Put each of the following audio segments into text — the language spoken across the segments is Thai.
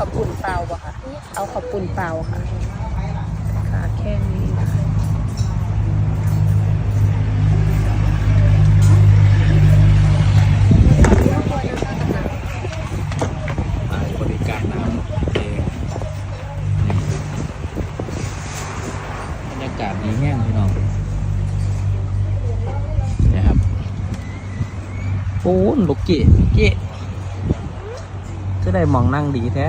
ข้าวปุ่นเปล่าป่ะคะเอาข้าวปุ่นเปล่าค่ะ ค่ะแค่นี้นะคะฝ่ายบริการน้ำเองบรรยากาศดีแห้งพี่น้องนี่ครับโอ้นลูกเกะเกะ จะได้หมองนั่งดีแท้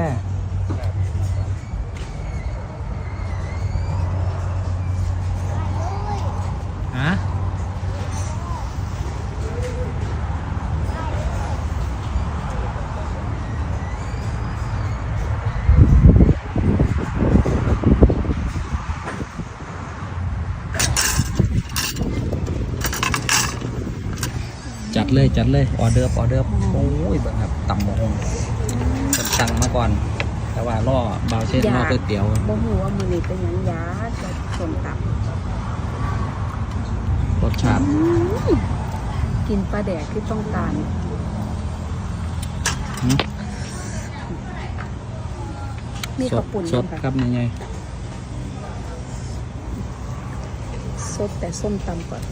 ฮะจัดเลยจัดเลยออเดอร์ออเดอร์โอ้ยเบังครับตำหมง เป็นตังมาก่อน แต่ว่าล่อบาวเช่นล่อก๋วยเตี๋ยวบ่หูว่ามือนี้เป็นหยังยาจะสมตับรสชาติกินปลาแดกที่ต้องการหืมมีสข้าดวปุ่นสดด้วยครัค่ะบยังไง สดแต่ส้มตำก่อน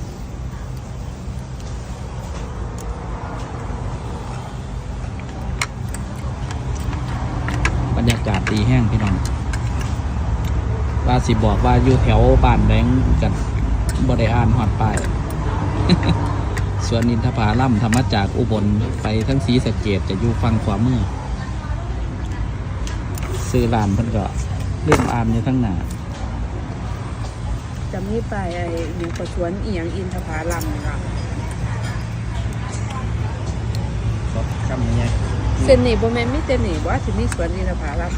รรยากาศดีแห้งพี่น้องว่าสิบอกว่าอยู่แถวบ้านแบงกันบริอ่านหอดป้ายส่วนอินทผาล่ำธรรมจากอุบลไปทั้งสีสะเกดจะอยู่ฟังขวามือซื้อร้านเพิ่นก็เริ่มอ่านอยู่ทั้งหน้าจะมีไปไอ้หนูกระชวนอีหยังอินทผาลัมค่ะสดครับยังไง เส้นนี่บ่แม่นมีแต่นี่บ่ที่มีสวนนี่นะพาลับ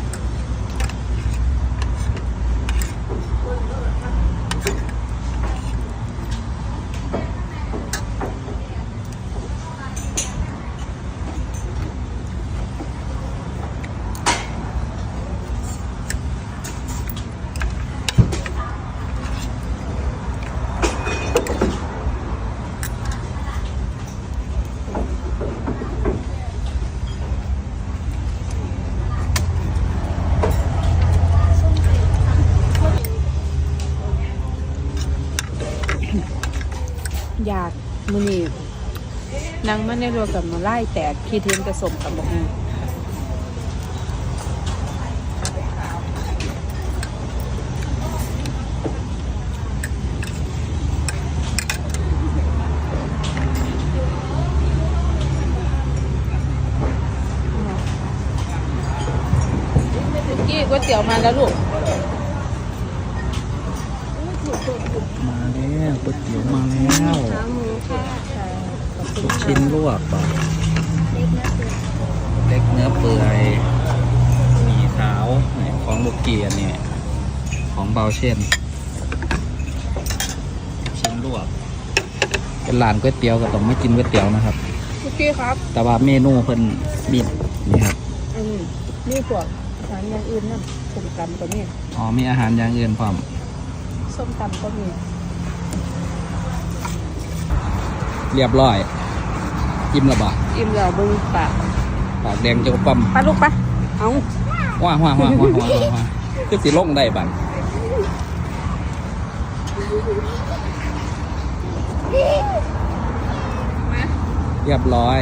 อยากมือนี้นางมันในรัวกับมาไล่แตกคิดเห็นกระสมกับบ่ฮู้กี้ก๋วยเตี๋ยวมาแล้วลูก มาแล้วก๋วยเตี๋ยวมาแล้วขาหมูค่ะขอบคุณลูกค่ะชิ้นลวกแบบเล็กเนื้อเปื่อยหมีขาวนี่ของลูกเกียร์เนี่ยของเบาเช่น ชิ้นลวก เป็นร้านก๋วยเตี๋ยวก็ต้องไม่กินก๋วยเตี๋ยวนะครับคุกกี้ครับ แต่ว่าเมนูเพิ่นมีนี่ครับอันนี้นี่พวกอาหารอย่างอื่นนะส้มตำก็มีอ๋อมีอาหารอย่างอื่นพร้อม ส้มตำก็มี เรียบร้อย อิ่มและบ่อิ่มแล้วเบึงปากปากแดงเจ้าปั๊มไปลูกไปะเอาว้าว้าว้าว้าว้าว้าคือสิลงได้บัดเรียบร้อย